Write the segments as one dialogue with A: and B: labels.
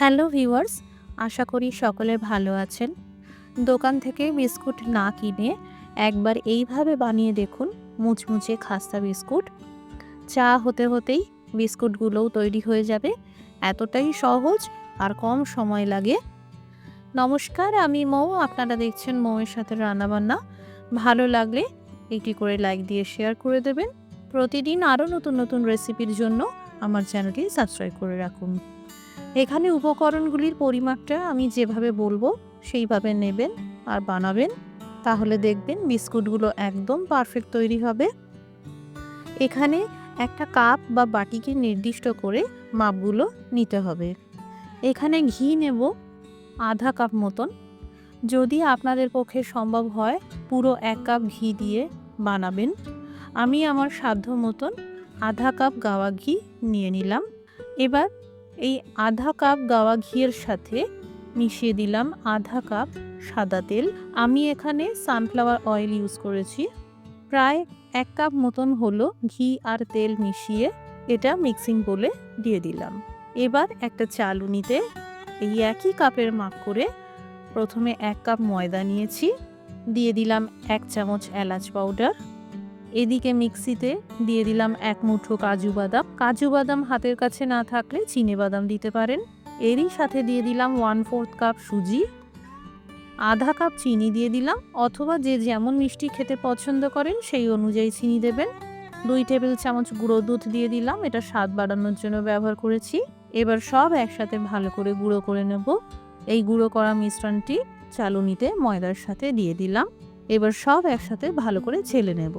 A: Hello viewers, আশা করি সকলে ভালো আছেন। দোকান থেকে বিস্কুট না কিনে একবার এইভাবে বানিয়ে দেখুন, মুচমুচে খাস্তা বিস্কুট। চা হতে হতেই বিস্কুটগুলোও তৈরি হয়ে যাবে, এতটাই সহজ আর কম সময় লাগে। নমস্কার, আমি মৌ, আপনারা দেখছেন মৌয়ের সাথে রান্নাবান্না। ভালো লাগলে একটি করে লাইক দিয়ে শেয়ার করে দেবেন। প্রতিদিন আরও নতুন নতুন রেসিপির জন্য আমার চ্যানেলটি সাবস্ক্রাইব করে রাখুন। এখানে উপকরণগুলির পরিমাপটা আমি যেভাবে বলব, সেইভাবে নেবেন আর বানাবেন। তাহলে দেখবেন বিস্কুটগুলো একদম পারফেক্ট তৈরি হবে। এখানে একটা কাপ বা বাটিকে নির্দিষ্ট করে মাপগুলো নিতে হবে। এখানে ঘি নেব আধা কাপ মতন। যদি আপনাদের পক্ষে সম্ভব হয়, পুরো এক কাপ ঘি দিয়ে বানাবেন। আমি আমার সাধ্য মতন আধা কাপ গাওয়া ঘি নিয়ে নিলাম। এবার এই আধা কাপ গাওয়া ঘিয়ের সাথে মিশিয়ে দিলাম আধা কাপ সাদা তেল। আমি এখানে সানফ্লাওয়ার অয়েল ইউজ করেছি। প্রায় এক কাপ মতন হলো ঘি আর তেল মিশিয়ে এটা মিক্সিং বলে দিয়ে দিলাম। এবার একটা চালুনিতে এই একই কাপের মাপ করে প্রথমে এক কাপ ময়দা নিয়েছি। দিয়ে দিলাম এক চামচ এলাচ পাউডার এদিকে মিক্সিতে দিয়ে দিলাম এক মুঠো কাজু বাদাম। কাজু বাদাম হাতের কাছে না থাকলে চিনে বাদাম দিতে পারেন। এরই সাথে দিয়ে দিলাম ওয়ান ফোর্থ কাপ সুজি। আধা কাপ চিনি দিয়ে দিলাম, অথবা যে যেমন মিষ্টি খেতে পছন্দ করেন সেই অনুযায়ী চিনি দেবেন। দুই টেবিল চামচ গুঁড়ো দুধ দিয়ে দিলাম, এটা স্বাদ বাড়ানোর জন্য ব্যবহার করেছি। এবার সব একসাথে ভালো করে গুঁড়ো করে নেব। এই গুঁড়ো করা মিশ্রণটি চালুনিতে ময়দার সাথে দিয়ে দিলাম। এবার সব একসাথে ভালো করে ছেলে নেব।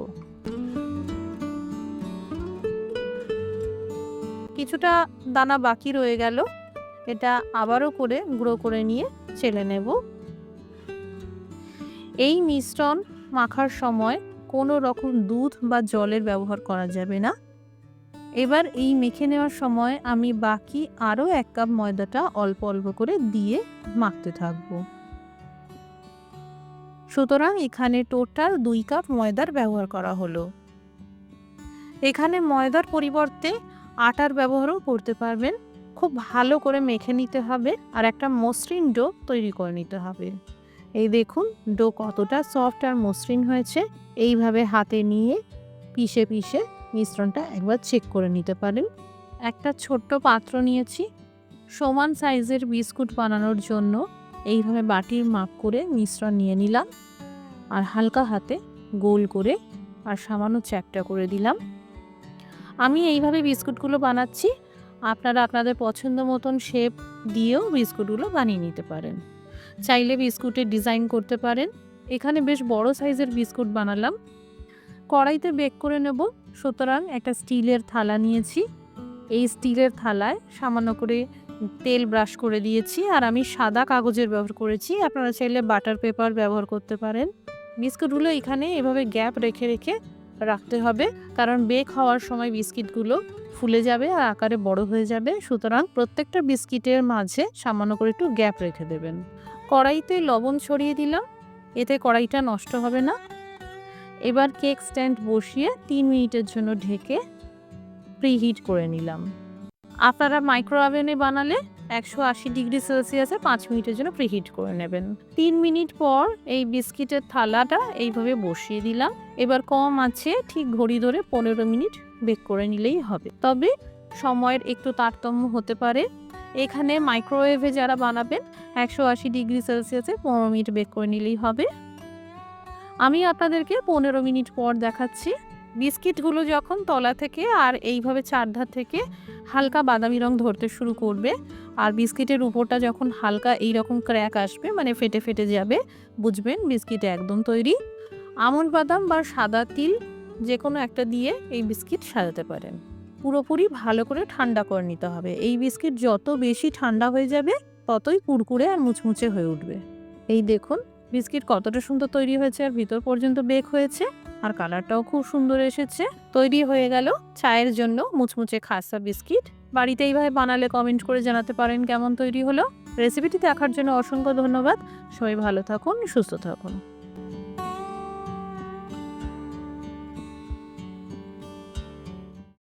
A: কিছুটা দানা বাকি রয়ে গেল। এটা আবারও করে গুঁড়ো করে নিয়ে ছেলে নেব। এই মিশ্রণ মাখার সময় কোনো রকম দুধ বা জলের ব্যবহার করা যাবে না। এবার এই মেখে নেওয়ার সময় আমি বাকি আরও এক কাপ ময়দাটা অল্প অল্প করে দিয়ে মাখতে থাকব। সুতরাং এখানে টোটাল দুই কাপ ময়দার ব্যবহার করা হলো। এখানে ময়দার পরিবর্তে আটার ব্যবহারও করতে পারবেন। খুব ভালো করে মেখে নিতে হবে আর একটা মসৃণ ডো তৈরি করে নিতে হবে। এই দেখুন, ডো কতটা সফট আর মসৃণ হয়েছে। এইভাবে হাতে নিয়ে পিষে পিষে মিশ্রণটা একবার চেক করে নিতে পারেন। একটা ছোট্ট পাত্র নিয়েছি। সমান সাইজের বিস্কুট বানানোর জন্য। এইভাবে বাটির মাপ করে মিশ্রণ নিয়ে নিলাম আর হালকা হাতে গোল করে আর সামান্য চ্যাপটা করে দিলাম। আমি এইভাবে বিস্কুটগুলো বানাচ্ছি। আপনারা আপনাদের পছন্দ মতন শেপ দিয়েও বিস্কুটগুলো বানিয়ে নিতে পারেন। চাইলে বিস্কুটের ডিজাইন করতে পারেন। এখানে বেশ বড় সাইজের বিস্কুট বানালাম। কড়াইতে বেক করে নেব। সুতরাং একটা স্টিলের থালা নিয়েছি। এই স্টিলের থালায় সামান্য করে তেল ব্রাশ করে দিয়েছি আর আমি সাদা কাগজের ব্যবহার করেছি। আপনারা চাইলে বাটার পেপার ব্যবহার করতে পারেন। বিস্কুটগুলো এখানে এভাবে গ্যাপ রেখে রেখে রাখতে হবে। কারণ বেক হওয়ার সময় বিস্কিটগুলো ফুলে যাবে আর আকারে বড় হয়ে যাবে। সুতরাং প্রত্যেকটা বিস্কিটের মাঝে সামান্য করে একটু গ্যাপ রেখে দেবেন। কড়াইতে লবণ ছড়িয়ে দিলাম। এতে কড়াইটা নষ্ট হবে না। এবার কেক স্ট্যান্ড বসিয়ে তিন মিনিটের জন্য ঢেকে প্রিহিট করে নিলাম। আপনারা মাইক্রো ওভেনে বানালে একশো আশি ডিগ্রি সেলসিয়াসে পাঁচ মিনিটের জন্য প্রিহিট করে নেবেন। তিন মিনিট পর এই বিস্কিটের থালাটা এইভাবে বসিয়ে দিলাম। এবার কম আছে, ঠিক ঘড়ি ধরে পনেরো মিনিট বেক করে নিলেই হবে। তবে সময়ের একটু তারতম্য হতে পারে। এখানে মাইক্রোওয়েভে যারা বানাবেন, একশো আশি ডিগ্রি সেলসিয়াসে পনেরো মিনিট বেক করে নিলেই হবে। আমি আপনাদেরকে পনেরো মিনিট পর দেখাচ্ছি। বিস্কিটগুলো যখন তলা থেকে আর এইভাবে চারধার থেকে হালকা বাদামি রং ধরতে শুরু করবে, আর বিস্কিটের উপরটা যখন হালকা এই রকম ক্র্যাক আসবে মানে ফেটে ফেটে যাবে, বুঝবেন বিস্কিট একদম তৈরি। আমন্ড বাদাম বা সাদা তিল যে কোনো একটা দিয়ে এই বিস্কিট সাজাতে পারেন। পুরোপুরি ভালো করে ঠান্ডা করে নিতে হবে। এই বিস্কিট যত বেশি ঠান্ডা হয়ে যাবে, ততই কুরকুরে আর মুচমুচে হয়ে উঠবে। এই দেখুন, বিস্কিট কতটা সুন্দর তৈরি হয়েছে আর ভিতর পর্যন্ত বেক হয়েছে। আর কালারটাও খুব সুন্দর এসেছে। তৈরি হয়ে গেল চায়ের জন্য মুচমুচে খাসা বিস্কিট। বাড়িতে এইভাবে বানালে কমেন্ট করে জানাতে পারেন কেমন তৈরি হলো। রেসিপিটি দেখার জন্য অসংখ্য ধন্যবাদ। সবাই ভালো থাকুন, সুস্থ থাকুন।